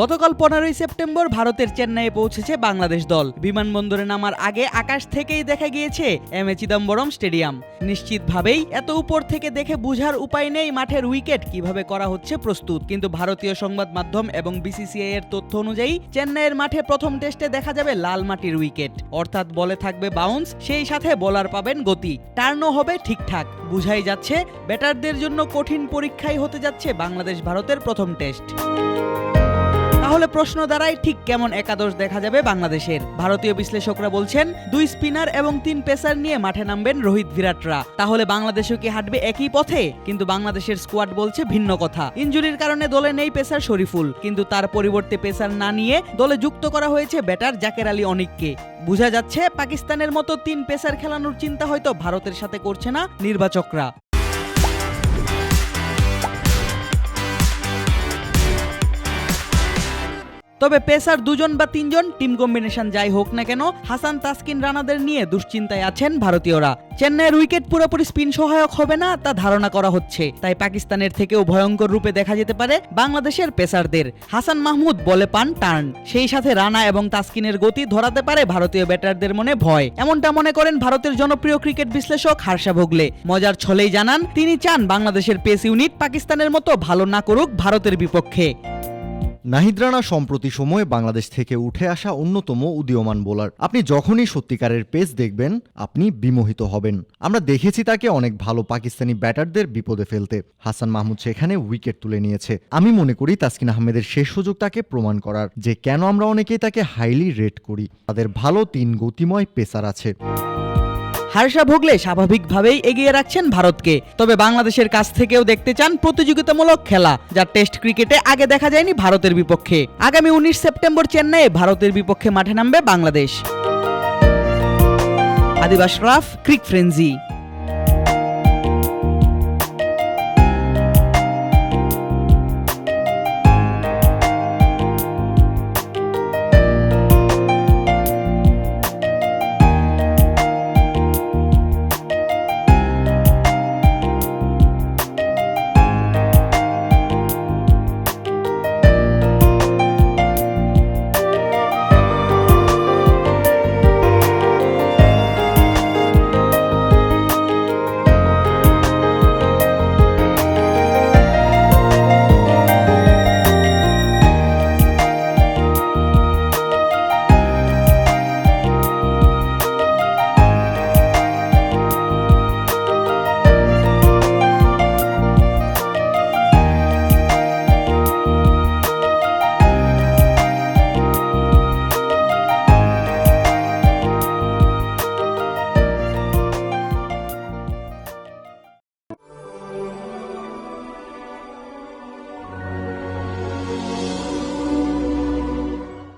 গতকাল পনেরোই সেপ্টেম্বর ভারতের চেন্নাইয়ে পৌঁছেছে বাংলাদেশ দল। বিমানবন্দরে নামার আগে আকাশ থেকেই দেখা গিয়েছে এম এ চিদম্বরম স্টেডিয়াম। নিশ্চিতভাবেই এত উপর থেকে দেখে বুঝার উপায় নেই মাঠের উইকেট কীভাবে করা হচ্ছে প্রস্তুত। কিন্তু ভারতীয় সংবাদ মাধ্যম এবং বিসিসিআই এর তথ্য অনুযায়ী চেন্নাইয়ের মাঠে প্রথম টেস্টে দেখা যাবে লাল মাটির উইকেট। অর্থাৎ বলে থাকবে বাউন্স সেই সাথে বোলার পাবেন গতি। টার্নও হবে ঠিকঠাক। বুঝাই যাচ্ছে, ব্যাটারদের জন্য কঠিন পরীক্ষাই হতে যাচ্ছে বাংলাদেশ ভারতের প্রথম টেস্ট। তাহলে প্রশ্ন দাঁড়ায় ঠিক কেমন একাদশ দেখা যাবে বাংলাদেশের? ভারতীয় বিশ্লেষকরা বলছেন, দুই স্পিনার এবং তিন পেসার নিয়ে মাঠে নামবেন রোহিত বিরাটরা তাহলে বাংলাদেশও কি হাঁটবে একই পথে? কিন্তু বাংলাদেশের স্কোয়াড বলছে ভিন্ন কথা। ইঞ্জুরির কারণে দলে নেই পেসার শরীফুল। কিন্তু তার পরিবর্তে পেসার না নিয়ে দলে যুক্ত করা হয়েছে ব্যাটার জাকের আলী অনিককে। বোঝা যাচ্ছে, পাকিস্তানের মতো তিন পেসার খেলানোর চিন্তা হয়তো ভারতের সাথে করছে না নির্বাচকরা। তবে পেসার দুজন বা তিনজন টিম কম্বিনেশন যাই হোক না কেন, হাসান, তাসকিন রানাদের নিয়ে দুশ্চিন্তায় আছেন ভারতীয়রা। চেন্নাইয়ের উইকেট পুরোপুরি স্পিন সহায়ক হবে না তা ধারণা করা হচ্ছে। তাই পাকিস্তানের থেকেও ভয়ঙ্কর রূপে দেখা যেতে পারে বাংলাদেশের পেসারদের। হাসান মাহমুদ বলে পান টার্ন। সেই সাথে রানা এবং তাসকিনের গতি ধরাতে পারে ভারতীয় ব্যাটারদের মনে ভয়। এমনটা মনে করেন ভারতের জনপ্রিয় ক্রিকেট বিশ্লেষক হার্ষা ভোগলে। মজার ছলেই জানান, তিনি চান বাংলাদেশের পেস ইউনিট পাকিস্তানের মতো ভালো না করুক ভারতের বিপক্ষে। নাহিদ রানা সম্প্রতি সময়ে বাংলাদেশ থেকে উঠে আসা অন্যতম উদীয়মান বোলার। আপনি যখনই সত্যিকারের পেস দেখবেন, আপনি বিমোহিত হবেন। আমরা দেখেছি তাকে অনেক ভালো পাকিস্তানি ব্যাটারদের বিপদে ফেলতে। হাসান মাহমুদ সেখানে উইকেট তুলে নিয়েছে। আমি মনে করি তাসকিন আহমেদের শেষ সুযোগ তাকে প্রমাণ করার, যে কেন আমরা অনেকেই তাকে হাইলি রেট করি। তাদের ভালো তিন গতিময় পেসার আছে। হার্ষা ভোগলে স্বাভাবিকভাবেই এগিয়ে রাখছেন ভারতকে। তবে বাংলাদেশের কাছ থেকেও দেখতে চান প্রতিযোগিতামূলক খেলা, যা টেস্ট ক্রিকেটে আগে দেখা যায়নি ভারতের বিপক্ষে। আগামী উনিশ সেপ্টেম্বর চেন্নাইয়ে ভারতের বিপক্ষে মাঠে নামবে বাংলাদেশ। আদিবাস রাফ, ক্রিক ফ্রেঞ্জি